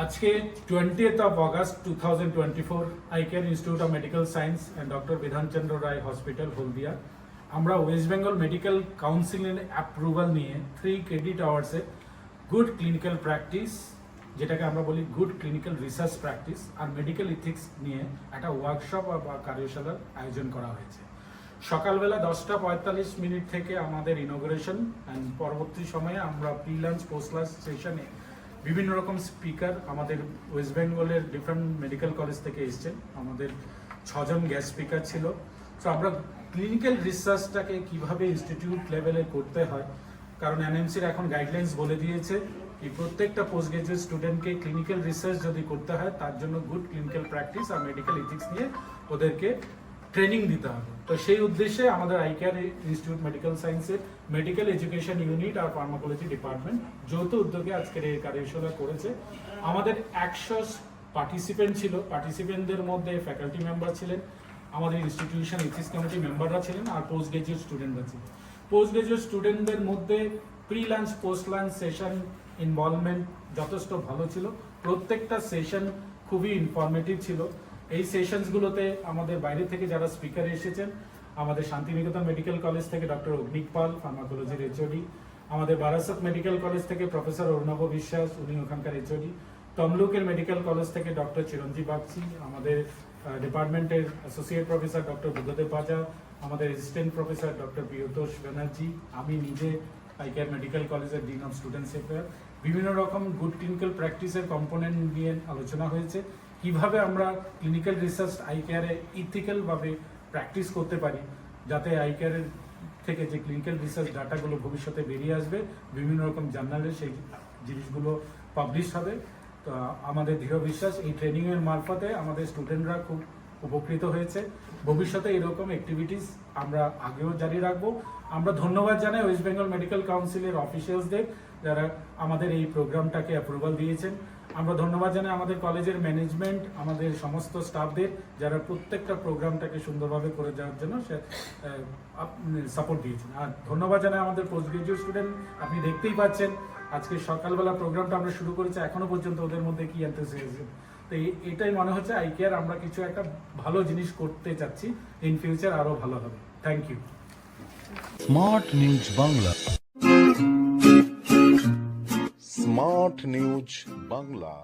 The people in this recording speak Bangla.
আজকে twentieth of August two thousand twenty four icon institute of medical science and doctor Bidhanchandra Roy hospital Haldia আমরা ওয়েস্ট বেঙ্গল মেডিকেল কাউন্সিলের অ্যাপ্রুভাল নিয়ে থ্রি ক্রেডিট আওয়ার্সে গুড ক্লিনিক্যাল প্র্যাকটিস যেটাকে আমরা বলি গুড ক্লিনিক্যাল রিসার্চ প্র্যাকটিস আর মেডিকেল ইথিক্স নিয়ে একটা ওয়ার্কশপ বা কার্যশালার আয়োজন করা হয়েছে। সকালবেলা দশটা পঁয়তাল্লিশ মিনিট থেকে আমাদের ইনোগ্রেশন অ্যান্ড পরবর্তী সময়ে আমরা প্রি লাঞ্চ পোস্ট লাঞ্চ সেশনে বিভিন্ন রকম স্পিকার আমাদের ওয়েস্ট বেঙ্গলের ডিফারেন্ট মেডিকেল কলেজ থেকে এসছেন। আমাদের ছজন গ্যাস স্পিকার ছিল। তো আমরা ক্লিনিক্যাল রিসার্চটাকে কীভাবে ইনস্টিটিউট লেভেলে করতে হয়, কারণ এনএমসির এখন গাইডলাইন্স বলে দিয়েছে এই প্রত্যেকটা পোস্ট গ্রাজুয়েট স্টুডেন্টকে ক্লিনিক্যাল রিসার্চ যদি করতে হয়, তার জন্য গুড ক্লিনিক্যাল প্র্যাকটিস আর মেডিকেল ইথিক্স নিয়ে ওদেরকে ট্রেনিং দিতে হবে। তো সেই উদ্দেশ্যে আমাদের আইকেয়ার ইনস্টিটিউট মেডিকেল সায়েন্সের মেডিকেল এডুকেশন ইউনিট আর ফার্মাকোলজি ডিপার্টমেন্ট যৌথ উদ্যোগে আজকের এই কার্যশালা করেছে। আমাদের একশো পার্টিসিপেন্ট ছিল। পার্টিসিপেন্টদের মধ্যে ফ্যাকাল্টি মেম্বার ছিলেন, আমাদের ইনস্টিটিউশন ইথিক্স কমিটি মেম্বাররা ছিলেন আর পোস্ট গ্রাজুয়েট স্টুডেন্টরা ছিলেন। পোস্ট গ্রাজুয়েট স্টুডেন্টদের মধ্যে pre lunch post lunch session involvement যথেষ্ট ভালো ছিল। প্রত্যেকটা সেশন খুবই ইনফরমেটিভ ছিল। এই সেশনসগুলোতে আমাদের বাইরে থেকে যারা স্পিকার এসেছেন, আমাদের শান্তিনিকেতন মেডিকেল কলেজ থেকে ডক্টর অগ্নিক পাল ফার্মাকোলজির এইচওডি আমাদের বারাসত মেডিকেল কলেজ থেকে প্রফেসর অর্ণব বিশ্বাস, উনি ওখানকার এইচওডি তমলুকের মেডিকেল কলেজ থেকে ডক্টর চিরঞ্জীব বাগচি, আমাদের ডিপার্টমেন্টের associate professor doctor Buddhadeb Baja, আমাদের assistant professor doctor Priyatosh Banerjee, আমি নিজে আইকেয়ার মেডিকেল কলেজের ডিন অফ স্টুডেন্টস অ্যাফেয়ার বিভিন্ন রকম গুড ক্লিনিক্যাল প্র্যাকটিসের কম্পোনেন্ট নিয়ে আলোচনা হয়েছে। কীভাবে আমরা ক্লিনিক্যাল রিসার্চ আই কেয়ারে ইথিক্যালভাবে প্র্যাকটিস করতে পারি, যাতে আই কেয়ারের থেকে যে ক্লিনিক্যাল রিসার্চ ডাটাগুলো ভবিষ্যতে বেরিয়ে আসবে, বিভিন্ন রকম জার্নালে সেই জিনিসগুলো পাবলিশ হবে। তো আমাদের দৃঢ় বিশ্বাস, এই ট্রেনিংয়ের মারফতে আমাদের স্টুডেন্টরা খুব উপকৃত হয়েছে। ভবিষ্যতে এরকম অ্যাক্টিভিটিস আমরা আগেও জারি রাখব। আমরা ধন্যবাদ জানাই ওয়েস্ট বেঙ্গল মেডিকেল কাউন্সিলের অফিসিয়ালসদের যারা আমাদের এই প্রোগ্রামটাকে অ্যাপ্রুভাল দিয়েছেন। আমরা ধন্যবাদ জানাই আমাদের কলেজের ম্যানেজমেন্ট, আমাদের সমস্ত স্টাফদের যারা প্রত্যেকটা প্রোগ্রামটাকে সুন্দরভাবে করে যাওয়ার জন্য সে সাপোর্ট দিয়েছেন। আর ধন্যবাদ জানাই আমাদের পোস্ট গ্রাজুয়েট স্টুডেন্ট আপনি দেখতেই পাচ্ছেন আজকে সকালবেলা প্রোগ্রামটা আমরা শুরু করেছি, এখনও পর্যন্ত ওদের মধ্যে কি এনথুসিয়াজম তো এটাই মনে হচ্ছে আই কেয়ার আমরা কিছু একটা ভালো জিনিস করতে চাচ্ছি ইন ফিউচার আরও ভালো হবে। Thank you smart news Bangla news Bangla